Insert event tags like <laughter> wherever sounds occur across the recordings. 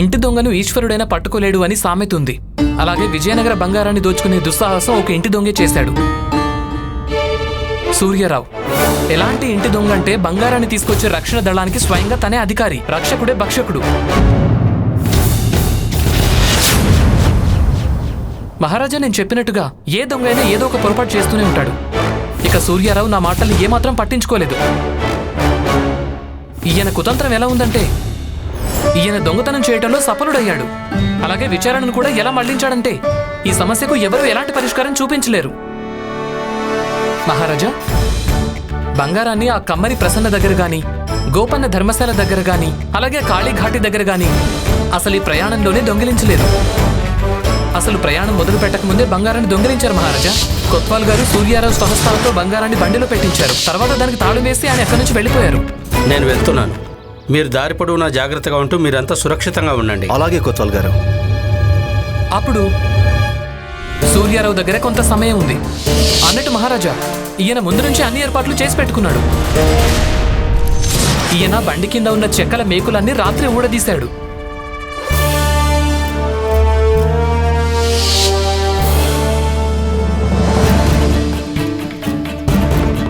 ఇంటి దొంగను ఈశ్వరుడైనా పట్టుకోలేడు అని సామెత ఉంది. అలాగే విజయనగర బంగారాన్ని దోచుకునే దుస్సాహసం ఒక ఇంటి దొంగే చేశాడు. సూర్యరావు ఎలాంటి ఇంటి దొంగ అంటే బంగారాన్ని తీసుకొచ్చే రక్షణ దళానికి స్వయంగా తనే అధికారి రక్షకుడే భక్షకుడు. మహారాజా నేను చెప్పినట్టుగా ఏ దొంగ అయినా ఏదో ఒక పొరపాటు చేస్తూనే ఉంటాడు. ఇక సూర్యారావు నా మాటల్ని ఏమాత్రం పట్టించుకోలేదు. ఈయన కుతంత్రం ఎలా ఉందంటే ఈయన దొంగతనం చేయటంలో సఫలుడయ్యాడు. అలాగే విచారణను కూడా ఎలా మళ్ళించాడంటే ఈ సమస్యకు ఎవరూ ఎలాంటి పరిష్కారం చూపించలేరు. మహారాజా బంగారాన్ని ఆ కమ్మరి ప్రసన్న దగ్గర గాని గోపన్న ధర్మశాల దగ్గర గాని అలాగే కాళీఘాటి దగ్గర గాని అసలు ఈ ప్రయాణంలోనే దొంగిలించలేదు అసలు ప్రయాణం మొదలు పెట్టక ముందే బంగారాన్ని దొంగిలించారు మహారాజా. కొత్వాల్ గారు సూర్యారావు స్వహస్తాలతో బంగారాన్ని బండిలో పెట్టించారు. తర్వాత దానికి తాళం వేసి ఆయన ఎక్కడి నుంచి వెళ్ళిపోయారు. నేను వెళ్తున్నాను. మీరు దారి పొడవునా జాగ్రత్తగా ఉంటూ మీరంతా సురక్షితంగా ఉండండి. అలాగే కొత్వాల్ గారు. అప్పుడు సూర్యారావు దగ్గర కొంత సమయం ఉంది. అన్నట్టు మహారాజా ఈయన ముందు నుంచి అన్ని ఏర్పాట్లు చేసి పెట్టుకున్నాడు. ఈయన బండి కింద ఉన్న చెక్కల మేకులన్నీ రాత్రి ఊడదీశాడు.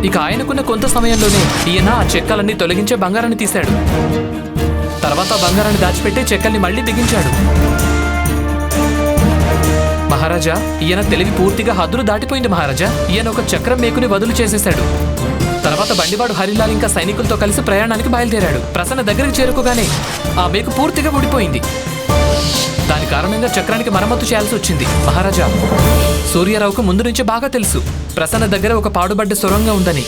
ఇక ఆయనకున్న కొంత సమయంలోనే ఈయన ఆ చెక్కలన్నీ తొలగించే బంగారాన్ని తీశాడు. తర్వాత బంగారాన్ని దాచిపెట్టి చెక్కల్ని మళ్ళీ బిగించాడు. మహారాజా ఈయన తెలివి పూర్తిగా హద్దులు దాటిపోయింది మహారాజా. ఈయన ఒక చక్రం మేకుని వదులు చేసేశాడు. తర్వాత బండివాడు హరిలాల్ ఇంకా సైనికులతో కలిసి ప్రయాణానికి బయలుదేరాడు. ప్రసన్న దగ్గరికి చేరుకోగానే ఆ మేకు పూర్తిగా ఊడిపోయింది. కారణంగా చక్రానికి మరమ్మతు చేయాల్సి వచ్చింది. మహారాజా సూర్యారావుకు ముందు నుంచి బాగా తెలుసు. ప్రసన్న దగ్గర ఒక పాడుబడ్డ సొరంగం ఉందని.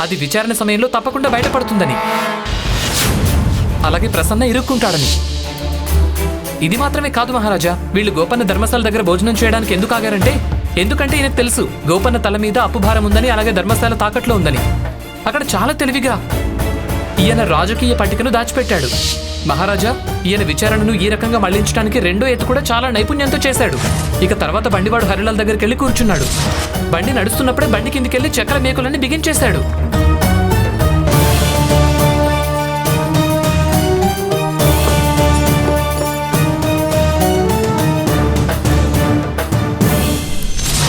అది విచారణ సమయంలో తప్పకుండా బయటపడుతుందని. అలాగే ప్రసన్న ఇరుక్కుంటాడని. ఇది మాత్రమే కాదు మహారాజా వీళ్ళు గోపన్న ధర్మశాల దగ్గర భోజనం చేయడానికి ఎందుకు ఆగారంటే ఎందుకంటే ఈయనకు తెలుసు గోపన్న తల మీద అప్పుభారం ఉందని అలాగే ధర్మశాల తాకట్లో ఉందని. అక్కడ చాలా తెలివిగా ఈయన రాజకీయ పట్టికను దాచిపెట్టాడు. మహారాజా ఈయన విచారణను ఈ రకంగా మళ్ళించడానికి రెండో ఎత్తు కూడా చాలా నైపుణ్యంతో చేశాడు. ఇక తర్వాత బండివాడు హరిలాల్ దగ్గరికి వెళ్ళి కూర్చున్నాడు. బండి నడుస్తున్నప్పుడే బండి కిందికెళ్ళి చక్ర మేకులన్నీ బిగించేశాడు.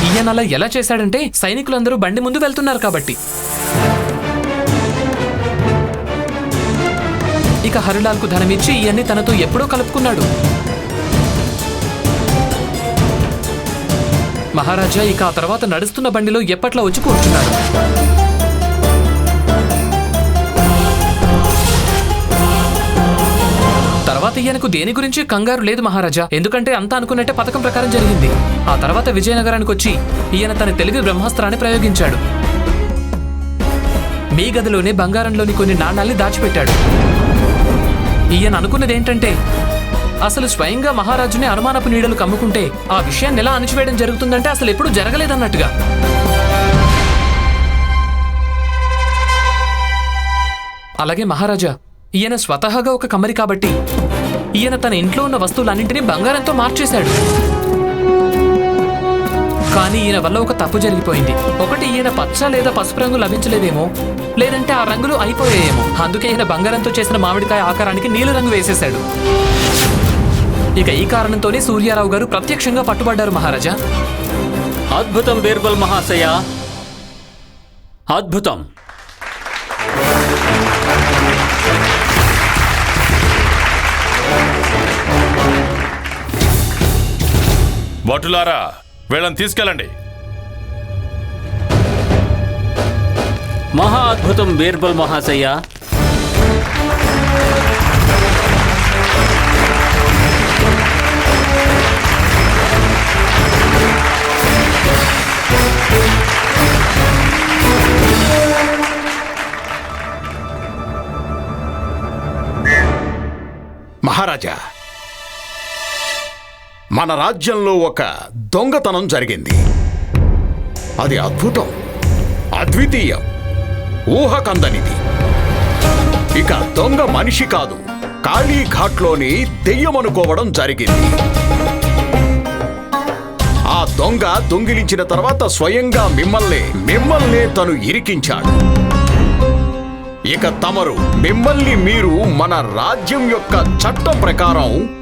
ఈయన అలా ఎలా చేశాడంటే సైనికులందరూ బండి ముందు వెళ్తున్నారు కాబట్టి. ఇక హరిలాల్కు ధనమిచ్చి ఇవన్నీ తనతో ఎప్పుడో కలుపుకున్నాడు. మహారాజా ఇక ఆ తర్వాత నడుస్తున్న బండిలో ఎప్పట్లా వచ్చి కూర్చున్నాడు? తర్వాత ఈయనకు దేని గురించి కంగారు లేదు మహారాజా. ఎందుకంటే అంతా అనుకున్నట్టే పథకం ప్రకారం జరిగింది. ఆ తర్వాత విజయనగరానికి వచ్చి ఈయన తన తెలుగు బ్రహ్మాస్త్రాన్ని ప్రయోగించాడు. మీ గదిలోనే బంగారంలోని కొన్ని నాణాల్ని దాచిపెట్టాడు. ఈయన అనుకున్నది ఏంటంటే అసలు స్వయంగా మహారాజుని అనుమానపు నీడలు కమ్ముకుంటే ఆ విషయాన్ని ఎలా అణిచివేయడం జరుగుతుందంటే అసలు ఎప్పుడూ జరగలేదన్నట్టుగా. అలాగే మహారాజా ఈయన స్వతహాగా ఒక కమ్మరి కాబట్టి ఈయన తన ఇంట్లో ఉన్న వస్తువులన్నింటినీ బంగారంతో మార్చేశాడు. కానీ ఈయన వల్ల ఒక తప్పు జరిగిపోయింది. ఒకటి ఈయన పచ్చ లేదా పసుపు రంగు లభించలేదేమో లేదంటే ఆ రంగులు అయిపోయాయేమో. అందుకే ఈయన బంగారంతో చేసిన మామిడికాయ ఆకారానికి నీలి రంగు వేసేశాడు. ఇక ఈ కారణంతోనే సూర్యారావు గారు ప్రత్యక్షంగా పట్టుబడ్డారు మహారాజా. అద్భుతం బీర్బల్ మహాశయ. అద్భుతం. భటులారా వీళ్ళని తీసుకెళ్ళండి. మహా అద్భుతం బీర్బల్ మహాశయ. మహారాజా మన రాజ్యంలో ఒక దొంగతనం జరిగింది. అది అద్భుతం. అద్వితీయం. ఊహకందనిది. ఇక దొంగ మనిషి కాదు. కాళీఘాట్లోని దెయ్యమనుకోవడం జరిగింది. ఆ దొంగ దొంగిలించిన తర్వాత స్వయంగా మిమ్మల్ని మిమ్మల్నే తను ఇరికించాడు. ఇక తమరు మిమ్మల్ని మీరు మన రాజ్యం యొక్క చట్టం ప్రకారం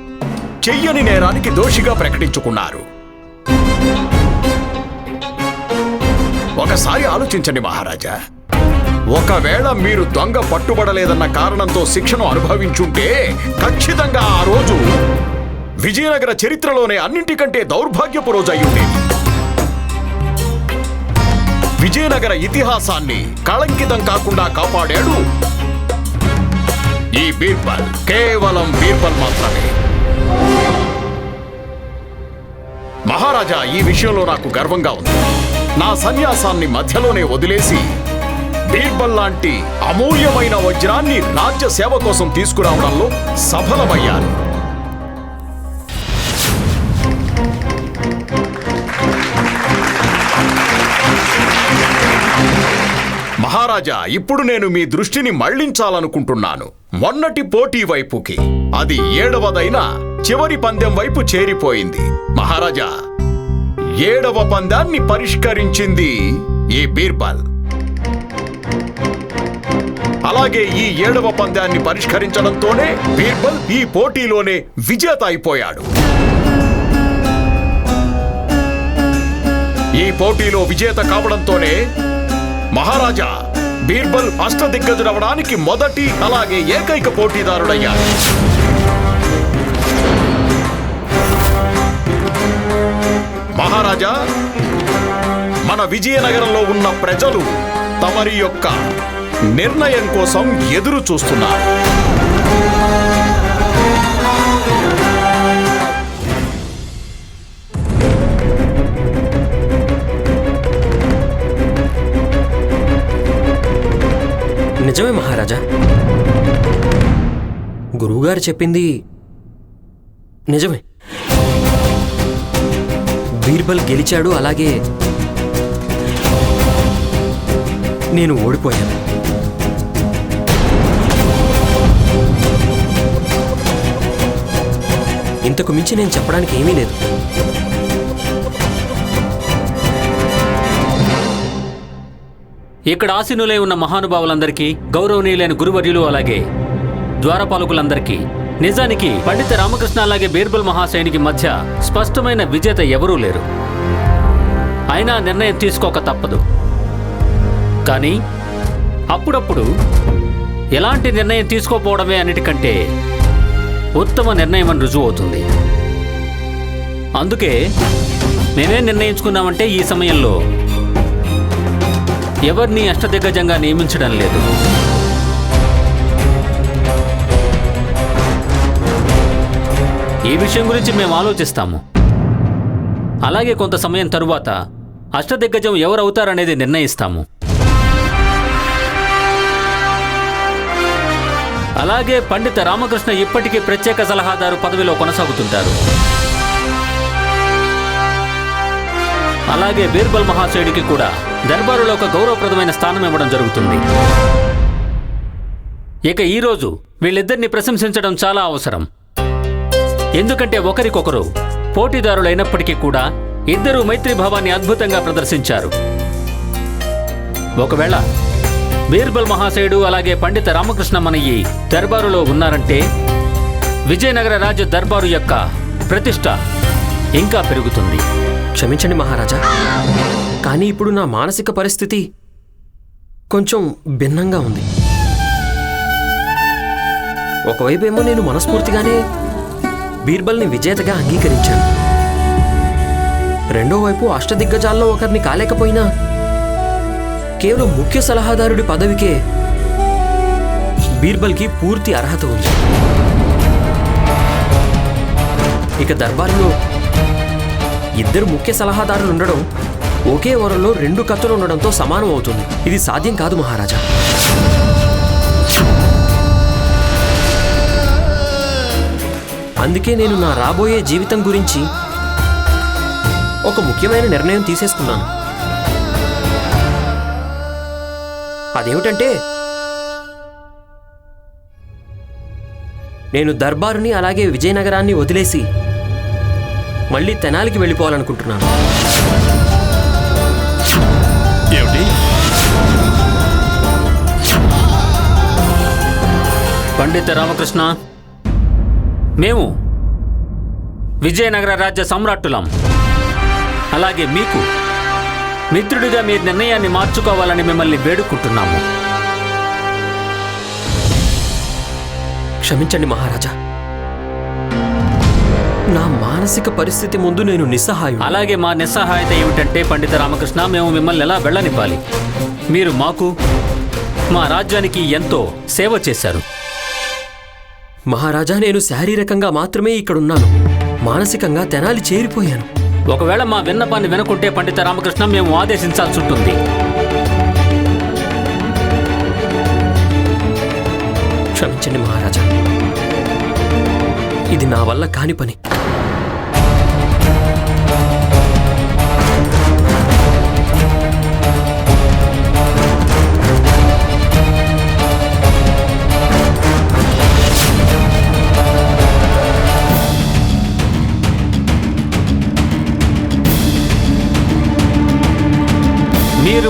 చెయ్యని నేరానికి దోషిగా ప్రకటించుకున్నారు. ఒకసారి ఆలోచించండి మహారాజా. ఒకవేళ మీరు దొంగ పట్టుబడలేదన్న కారణంతో శిక్షను అనుభవించుంటే ఖచ్చితంగా ఆ రోజు విజయనగర చరిత్రలోనే అన్నింటికంటే దౌర్భాగ్యపు రోజు అయ్యుండేది విజయనగర ఇతిహాసాన్ని కళంకితం కాకుండా కాపాడాడు ఈ బీర్బల్ కేవలం బీర్బల్ మాత్రమే. మహారాజా ఈ విషయంలో నాకు గర్వంగా ఉంది. నా సన్యాసాన్ని మధ్యలోనే వదిలేసి బీర్బల్ లాంటి అమూల్యమైన వజ్రాన్ని రాజ్య సేవ కోసం తీసుకురావడంలో సఫలమయ్యాను. మహారాజా ఇప్పుడు నేను మీ దృష్టిని మళ్ళించాలనుకుంటున్నాను. మొన్నటి పోటీ వైపుకి. అది ఏడవదైనా చివరి పందెం వైపు చేరిపోయింది. మహారాజా ఏడవ పందాన్ని పరిష్కరించింది ఈ బీర్బల్. అలాగే ఈ ఏడవ పందాన్ని పరిష్కరించడంతోనే బీర్బల్ ఈ పోటీలోనే విజేత అయిపోయాడు. ఈ పోటీలో విజేత కావడంతోనే మహారాజా బీర్బల్ అష్టదిగ్గజుడవడానికి మొదటి అలాగే ఏకైక పోటీదారుడయ్యాడు. మహారాజా మన విజయనగరంలో ఉన్న ప్రజలు తమరి యొక్క నిర్ణయం కోసం ఎదురు చూస్తున్నారు. నిజమే మహారాజా. గురువుగారు చెప్పింది నిజమే. బీర్బల్ గెలిచాడు అలాగే నేను ఓడిపోయాను. ఇంతకు మించి నేను చెప్పడానికి ఏమీ లేదు. ఇక్కడ ఆసీనులై ఉన్న మహానుభావులందరికీ గౌరవనీయులైన గురువర్యులు అలాగే ద్వారపాలకులందరికీ నిజానికి పండిత రామకృష్ణ అలాగే బీర్బల్ మహాశయునికి మధ్య స్పష్టమైన విజేత ఎవరూ లేరు. అయినా నిర్ణయం తీసుకోక తప్పదు. కానీ అప్పుడప్పుడు ఎలాంటి నిర్ణయం తీసుకోపోవడమే అన్నిటికంటే ఉత్తమ నిర్ణయం అని రుజువు అవుతుంది. అందుకే మేమేం నిర్ణయించుకున్నామంటే ఈ సమయంలో ఎవరిని అష్టదిగ్గజంగా నియమించడం లేదు. ఈ విషయం గురించి మేము ఆలోచిస్తాము. అలాగే కొంత సమయం తరువాత అష్టదిగ్గజం ఎవరవుతారనేది నిర్ణయిస్తాము. అలాగే పండిత రామకృష్ణ ఇప్పటికీ ప్రత్యేక సలహాదారు పదవిలో కొనసాగుతుంటారు. అలాగే బీర్బల్ మహాశయుడికి కూడా దర్బారులో ఒక గౌరవప్రదమైన స్థానం ఇవ్వడం జరుగుతుంది. ఇక ఈరోజు వీళ్ళిద్దరిని ప్రశంసించడం చాలా అవసరం. ఎందుకంటే ఒకరికొకరు పోటీదారులైనప్పటికీ కూడా ఇద్దరూ మైత్రీభావాన్ని అద్భుతంగా ప్రదర్శించారు. ఒకవేళ బీర్బల్ మహాశయుడు అలాగే పండిత రామకృష్ణ మనయ్యి దర్బారులో ఉన్నారంటే విజయనగర రాజ్య దర్బారు యొక్క ప్రతిష్ట ఇంకా పెరుగుతుంది. క్షమించండి మహారాజా కానీ ఇప్పుడు నా మానసిక పరిస్థితి కొంచెం భిన్నంగా ఉంది. ఒకవైపేమో నేను మనస్ఫూర్తిగానే బీర్బల్ని విజేతగా అంగీకరించాను రెండో వైపు అష్టదిగ్గజాల్లో ఒకరిని కాలేకపోయినా కేవలం ముఖ్య సలహాదారుడి పదవికే బీర్బల్కి పూర్తి అర్హత ఉంది. ఇక దర్బారులో ఇద్దరు ముఖ్య సలహాదారులు ఉండడం ఒకే వరంలో రెండు కత్తులు ఉండడంతో సమానం అవుతుంది. ఇది సాధ్యం కాదు మహారాజా. అందుకే నేను నా రాబోయే జీవితం గురించి ఒక ముఖ్యమైన నిర్ణయం తీసేసుకున్నాను. అదేమిటంటే నేను దర్బారుని అలాగే విజయనగరాన్ని వదిలేసి మళ్ళీ తెనాలికి వెళ్ళిపోవాలనుకుంటున్నాను. ఏమిటి? పండిత రామకృష్ణ మేము విజయనగర రాజ్య సమ్రాట్టులం. అలాగే మీకు మిత్రుడిగా మీ నిర్ణయాన్ని మార్చుకోవాలని మిమ్మల్ని వేడుకుంటున్నాము. క్షమించండి మహారాజా. నా మానసిక పరిస్థితి ముందు నేను నిస్సహాయం అలాగే మా నిస్సహాయత ఏమిటంటే పండిత రామకృష్ణ మేము మిమ్మల్ని ఎలా వెళ్ళనివ్వాలి? మీరు మాకు మా రాజ్యానికి ఎంతో సేవ చేశారు. మహారాజా నేను శారీరకంగా మాత్రమే ఇక్కడున్నాను. మానసికంగా తెనాలి చేరిపోయాను. ఒకవేళ మా విన్నపాన్ని వినకుంటే పండిత రామకృష్ణ మేము ఆదేశించాల్సి ఉంటుంది. క్షమించండి మహారాజా. ఇది నా వల్ల కాని పని.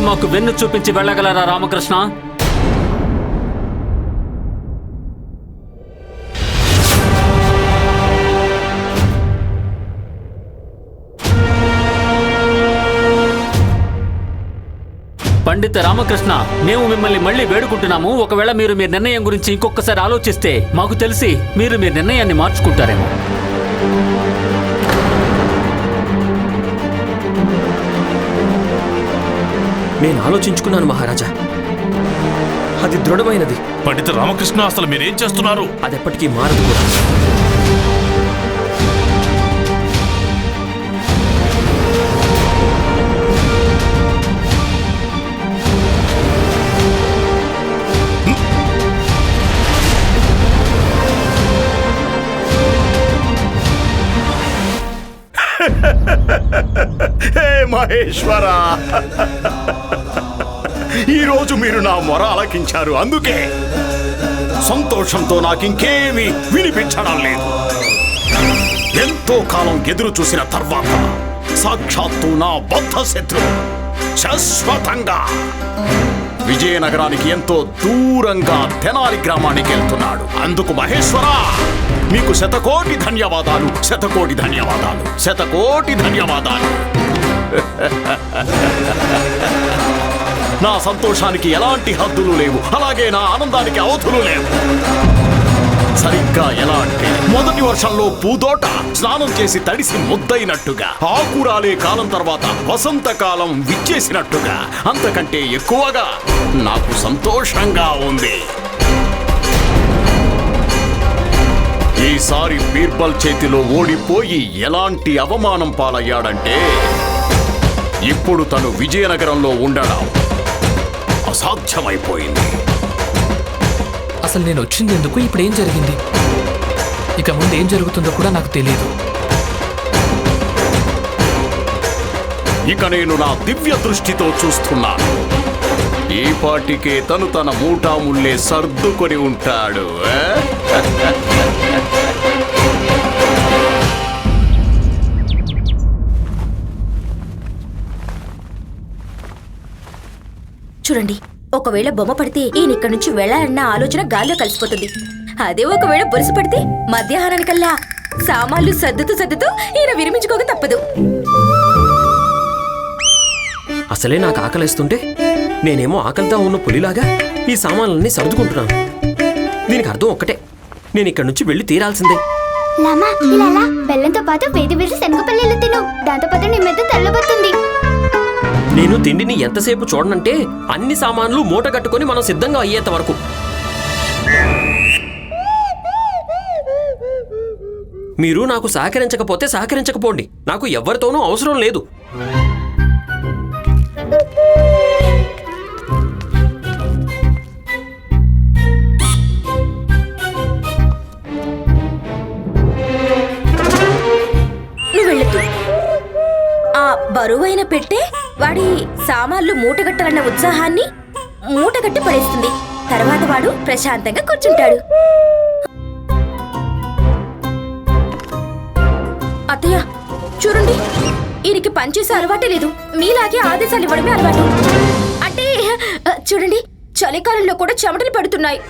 మాకు వెన్ను చూపించి వెళ్ళగలరా రామకృష్ణ? పండిత రామకృష్ణ మేము మిమ్మల్ని మళ్ళీ వేడుకుంటున్నాము. ఒకవేళ మీరు మీ నిర్ణయం గురించి ఇంకొకసారి ఆలోచిస్తే మాకు తెలిసి మీరు మీ నిర్ణయాన్ని మార్చుకుంటారేమో. నేను ఆలోచించుకున్నాను మహారాజా. అది దృఢమైనది. పండిత రామకృష్ణ అసలు మీరేం చేస్తున్నారు? అది ఎప్పటికీ మారదు కూడా. మహేశ్వర. ఈరోజు మీరు నా మొర ఆలకించారు అందుకే సంతోషంతో నాకింకేమీ వినిపించడం లేదు. ఎంతో కాలం ఎదురు చూసిన తర్వాత సాక్షాత్తు నా బద్ధ శత్రువు శాశ్వతంగా విజయనగరానికి ఎంతో దూరంగా తెనాలి గ్రామానికి వెళ్తున్నాడు. అందుకు మహేశ్వర మీకు శతకోటి ధన్యవాదాలు శతకోటి ధన్యవాదాలు శతకోటి ధన్యవాదాలు. <laughs> నా సంతోషానికి ఎలాంటి హద్దులు లేవు. అలాగే నా ఆనందానికి అవధులు లేవు. సరిగ్గా ఎలా అంటే మొదటి వర్షంలో పూదోట స్నానం చేసి తడిసి ముద్దయినట్టుగా. ఆకురాలే కాలం తర్వాత వసంతకాలం విచ్చేసినట్టుగా. అంతకంటే ఎక్కువగా నాకు సంతోషంగా ఉంది. ఈసారి బీర్బల్ చేతిలో ఓడిపోయి ఎలాంటి అవమానం పాలయ్యాడంటే ఇప్పుడు తను విజయనగరంలో ఉండడం అసాధ్యమైపోయింది. అసలు నేను వచ్చింది ఎందుకు? ఇప్పుడు ఏం జరిగింది? ఇక ముందు ఏం జరుగుతుందో కూడా నాకు తెలియదు. ఇక నేను నా దివ్య దృష్టితో చూస్తున్నాను ఈ పాటికే తను తన మూటాముళ్ళే సర్దుకొని ఉంటాడు చూడండి ఒకవేళ బొమ్మ పడితే ఈయన ఇక్కడి నుంచి వెళ్ళాలన్న ఆలోచన గాల్లో కలిసిపోతుంది. అదే ఒకవేళ బొరుసు పడితే మధ్యాహ్నానికల్లా సామాన్లు సర్దుతూ సర్దుతూ ఈయన విరమించుకోక తప్పదు. అసలే నాకు ఆకలిస్తుంటే నేనేమో ఆకలితో ఉన్న పులిలాగా ఈ సామాన్లన్నీ సర్దుకుంటున్నాను. దీనికి అర్థం ఒక్కటే నేను ఇక్కడి నుంచి వెళ్ళి తీరాల్సిందే. లామా ఇలా బెల్లంతో పాటు వేడి వేడి శనగపల్లీలు తిను. దాంతో పాటు నీ మెద్ద తెల్లబోతుంది నేను తిండిని ఎంతసేపు చూడనంటే అన్ని సామాన్లు మూట కట్టుకొని మనం సిద్ధంగా అయ్యేంత వరకు. మీరు నాకు సహకరించకపోతే సహకరించకపోండి. నాకు ఎవరితోనూ అవసరం లేదు. ఆ బరువైన పెట్టే వాడి సామాన్లు మూటగట్టాలన్న ఉత్సాహాన్ని మూటగట్టి పడేస్తుంది. తర్వాత వాడు ప్రశాంతంగా కూర్చుంటాడు. అత్తయ్య చూడండి. ఈయనకి పనిచేసే అలవాటే లేదు. మీలాగే ఆదేశాలు ఇవ్వడమే అలవాటు. అంటే చూడండి. చలికాలంలో కూడా చెమటలు పడుతున్నాయి.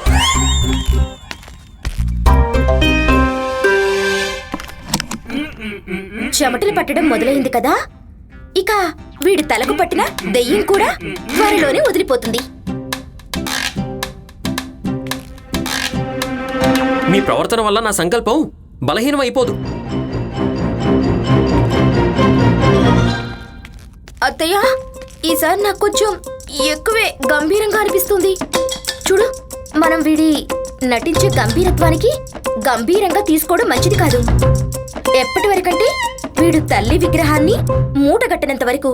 చెమటలు పట్టడం మొదలైంది కదా? ఇక వీడి తలకు పట్టిన దెయ్యం కూడా త్వరలోనే వదిలిపోతుంది. మీ ప్రవర్తన వల్ల నా సంకల్పం బలహీనం అయిపోదు. అత్తయ్య ఈసారి నాకు కొంచెం ఎక్కువే గంభీరంగా అనిపిస్తుంది. చూడు మనం వీడి నటించే గంభీరత్వానికి గంభీరంగా తీసుకోవడం మంచిది కాదు. ఎప్పటి వరకంటే వీడు తల్లి విగ్రహాన్ని మూటగట్టినంత వరకు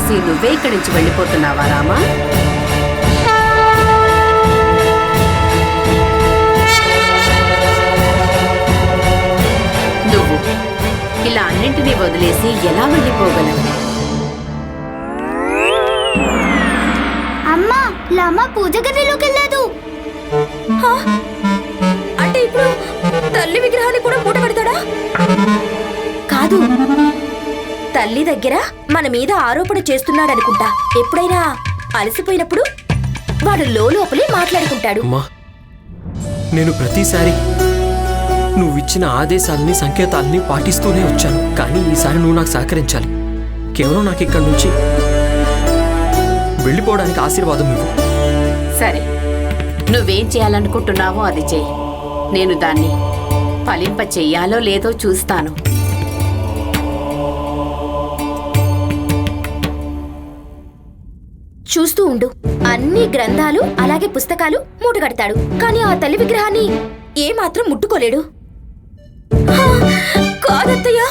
ఆపేసి నువ్వే ఇక్కడి నుంచి వెళ్ళిపోతున్నావా రామా? నువ్వు ఇలా అన్నింటినీ వదిలేసి ఎలా వెళ్ళిపోగలవు? అమ్మా లామా పూజ గదిలోకి వెళ్ళదు. హా? అంటే ఇప్పుడు తల్లి విగ్రహాన్ని కూడా మూట కడతాడా? కాదు తల్లి దగ్గర మన మీద ఆరోపణ చేస్తున్నాడనుకుంటా. ఎప్పుడైనా అలసిపోయినప్పుడు వాడు లోపలే మాట్లాడుకుంటాడు. నేను ప్రతిసారి నువ్విచ్చిన ఆదేశాలని సంకేతాలని పాటిస్తూనే వచ్చాను. కానీ ఈసారి నువ్వు నాకు సహకరించాలి. కేవలం నాకు ఇక్కడి నుంచి వెళ్ళిపోవడానికి ఆశీర్వాదం ఇవ్వు. సరే. నువ్వేం చేయాలనుకుంటున్నావో అది చెయ్యి. నేను దాన్ని ఫలింప చెయ్యాలో లేదో చూస్తాను. చూస్తూ ఉండు. అన్ని గ్రంథాలు అలాగే పుస్తకాలు మూటగడతాడు. కానీ ఆ తల్లి విగ్రహాన్ని ఏమాత్రం ముట్టుకోలేడు. హా, కాదత్తయ్య!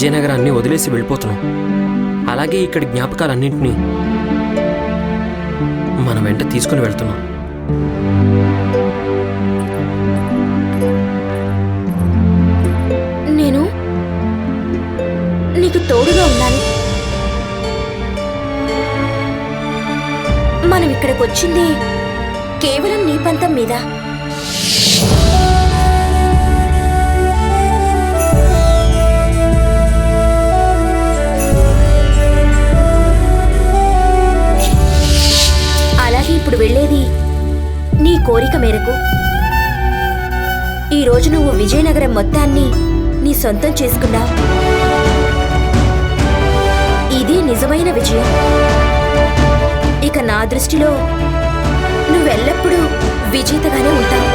విజయనగరాన్ని వదిలేసి వెళ్ళిపోతున్నాం. అలాగే ఇక్కడి జ్ఞాపకాలన్నింటినీ మన వెంట తీసుకుని వెళ్తున్నాం. నేను నీకు తోడుగా ఉన్నాను. మనం ఇక్కడికి వచ్చింది కేవలం నీ పంతం మీద. వెళ్ళేది నీ కోరిక మేరకు. ఈ రోజు నువ్వు విజయనగరం మొత్తాన్ని నీ సొంతం చేసుకున్నా ఇది నిజమైన విజయం. ఇక నా దృష్టిలో నువ్వెల్లప్పుడూ విజేతగానే ఉంటావు.